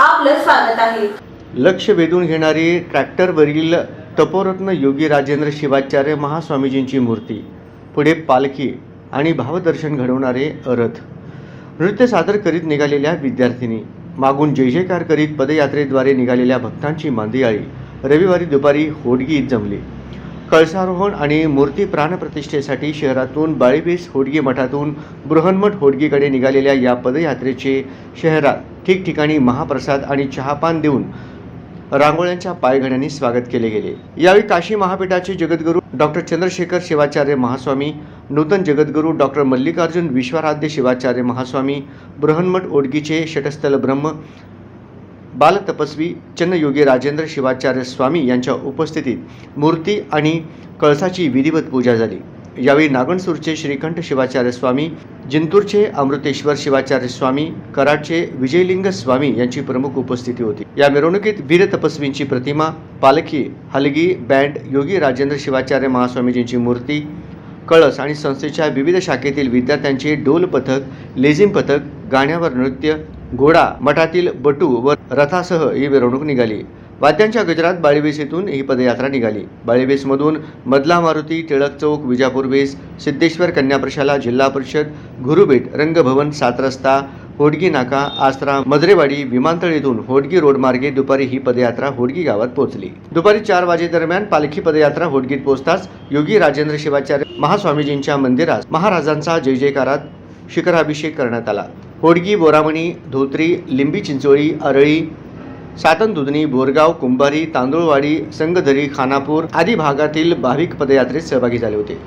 आपलं स्वागत आहे. लक्ष वेधून घेणारी ट्रॅक्टरवरील तपोरत्न योगी राजेंद्र शिवाचार्य महास्वामीजींची मूर्ती पुढे पालखी आणि भावदर्शन घडवणारे रथ. नृत्य सादर करीत निघालेल्या विद्यार्थिनी मागून जय जयकार करीत पदयात्रेद्वारे निघालेल्या भक्तांची मांदियाळी. रविवारी दुपारी होडगीत जमली. कळसारोहण आणि मूर्ती प्राणप्रतिष्ठेसाठी शहरातून बाळीबेस होडगी मठातून बृहन्मठ होडगीकडे निघालेल्या या पदयात्रेचे शहरात ठिकठिकाणी महाप्रसाद आणि चहापान देऊन रांगोळ्यांच्या पायघड्यांनी स्वागत केले गेले. यावेळी काशी महापीठाचे जगद्गुरू डॉक्टर चंद्रशेखर शिवाचार्य महास्वामी नूतन जगद्गुरू डॉक्टर मल्लिकार्जुन विश्वाराध्य शिवाचार्य महास्वामी बृहन्मठ ओडगीचे षटस्थल ब्रह्म बालतपस्वी चन्नयोगी राजेंद्र शिवाचार्य स्वामी यांच्या उपस्थितीत मूर्ती आणि कळसाची विधिवत पूजा झाली. यावेळी नागणसूरचे श्रीकंठ शिवाचार्य स्वामी जिंतूरचे अमृतेश्वर शिवाचार्य स्वामी कराडचे विजयलिंग स्वामी यांची प्रमुख उपस्थिती होती. या मिरवणुकीत वीर तपस्वींची प्रतिमा पालखी हलगी बँड योगी राजेंद्र शिवाचार्य महास्वामीजींची मूर्ती कळस आणि संस्थेच्या विविध शाखेतील विद्यार्थ्यांचे डोल पथक लेझिम पथक गाण्यावर नृत्य घोडा मठातील बटू व रथासह ही मिरवणूक निघाली. वाद्यांच्या गजरात बाळीबेस येथून ही पदयात्रा निघाली. बाळीबेसमधून मधला मारुती टिळक चौक विजापूर बेस सिद्धेश्वर कन्याप्रशाला जिल्हा परिषद गुरुबेट रंगभवन सात रस्ता होडगी नाका आसरा मधरेवाडी विमानतळ येथून होडगी रोड मार्गे दुपारी ही पदयात्रा होडगी गावात पोहोचली. दुपारी चार वाजेदरम्यान पालखी पदयात्रा होडगीत पोहोचताच योगी राजेंद्र शिवाचार्य महास्वामीजींच्या मंदिरात महाराजांचा जय जयकारात शिखराभिषेक करण्यात आला. होडगी बोरामणी धोत्री लिंबी चिंचोळी अरळी सातनदुधनी बोरगाव कुंभारी तांदूळवाडी संगधरी खानापूर आदी भागातील भाविक पदयात्रेत सहभागी झाले होते.